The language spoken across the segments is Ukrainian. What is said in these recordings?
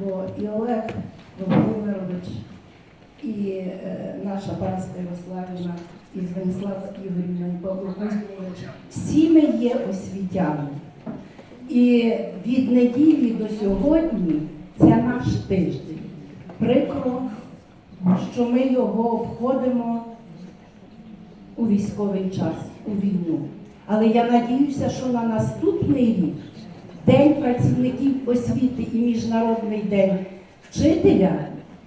бо і Олег Володимирович, і е, наша панська Ярославівна, і Звенислава Ігорівна, і Павло Кузьмович, всі ми є освітяни. І від неділі до сьогодні це наш тиждень. Прикро, що ми його обходимо у військовий час, у війну. Але я надіюся, що на наступний рік День працівників освіти і Міжнародний день вчителя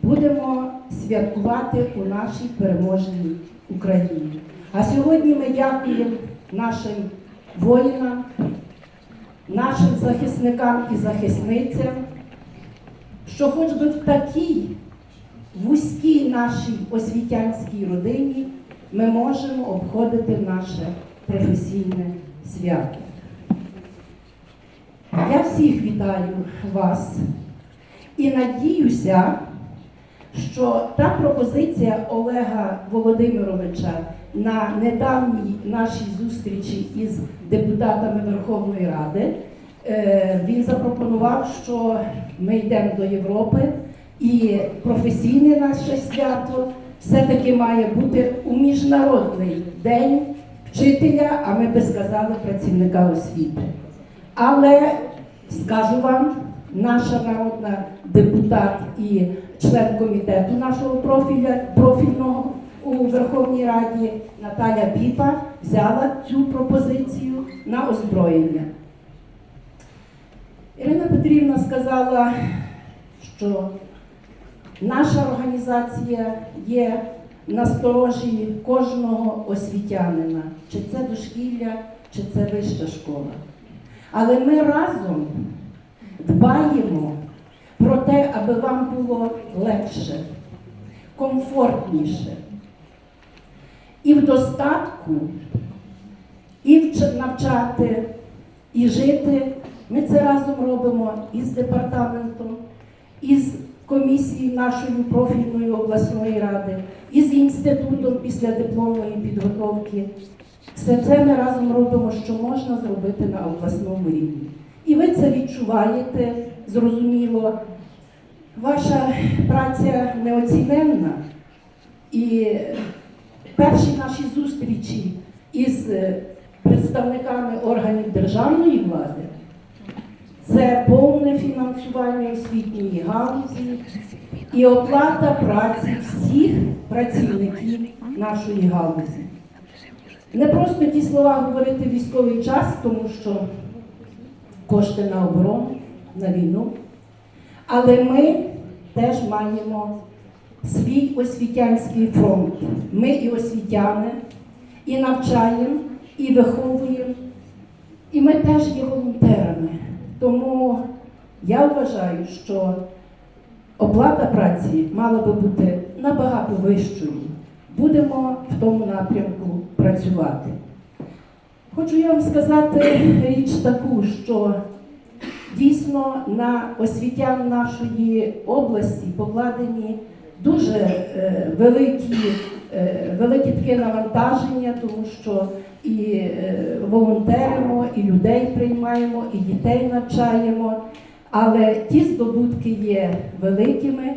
будемо святкувати у нашій переможній Україні. А сьогодні ми дякуємо нашим воїнам, нашим захисникам і захисницям, що хоч би в такій вузькій нашій освітянській родині ми можемо обходити наше професійне свято. Я всіх вітаю вас і надіюся, що та пропозиція Олега Володимировича на недавній нашій зустрічі із депутатами Верховної Ради, е, він запропонував, що ми йдемо до Європи і професійне наше свято все-таки має бути у міжнародний день вчителя, а ми би сказали працівника освіти. Але скажу вам, наша народна депутат і член комітету нашого профіля, профільного у Верховній Раді Наталя Піпа взяла цю пропозицію на озброєння. Ірина Петрівна сказала, що наша організація є насторожі кожного освітянина, чи це дошкілля, чи це вища школа. Але ми разом дбаємо про те, аби вам було легше, комфортніше. І в достатку, і навчати, і жити. Ми це разом робимо із департаментом, із комісією нашої профільної обласної ради, із інститутом після дипломної підготовки. Все це ми разом робимо, що можна зробити на обласному рівні. І ви це відчуваєте, зрозуміло. Ваша праця неоціненна. І перші наші зустрічі із е, представниками органів державної влади це повне фінансування освітньої галузі і оплата праці всіх працівників нашої галузі. Не просто ті слова говорити військовий час, тому що кошти на оборону, на війну. Але ми теж маємо свій освітянський фронт. Ми і освітяни, і навчаємо, і виховуємо. І ми теж є волонтерами. Тому я вважаю, що оплата праці мала би бути набагато вищою. Будемо в тому напрямку працювати. Хочу я вам сказати річ таку, що дійсно на освітян нашої області покладені дуже е, великі, е, великі таке навантаження, тому що і е, волонтеримо, і людей приймаємо, і дітей навчаємо. Але ті здобутки є великими.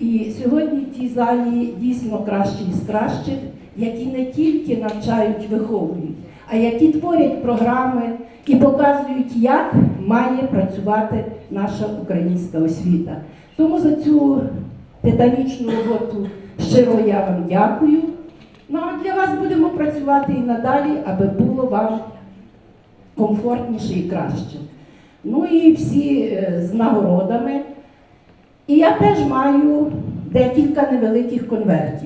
І сьогодні в тій залі дійсно кращі із кращих, які не тільки навчають, виховують, а які творять програми і показують, як має працювати наша українська освіта. Тому за цю титанічну роботу щиро я вам дякую. Ну а для вас будемо працювати і надалі, аби було вам комфортніше і краще. Ну і всі е, з нагородами. І я теж маю декілька невеликих конвертів.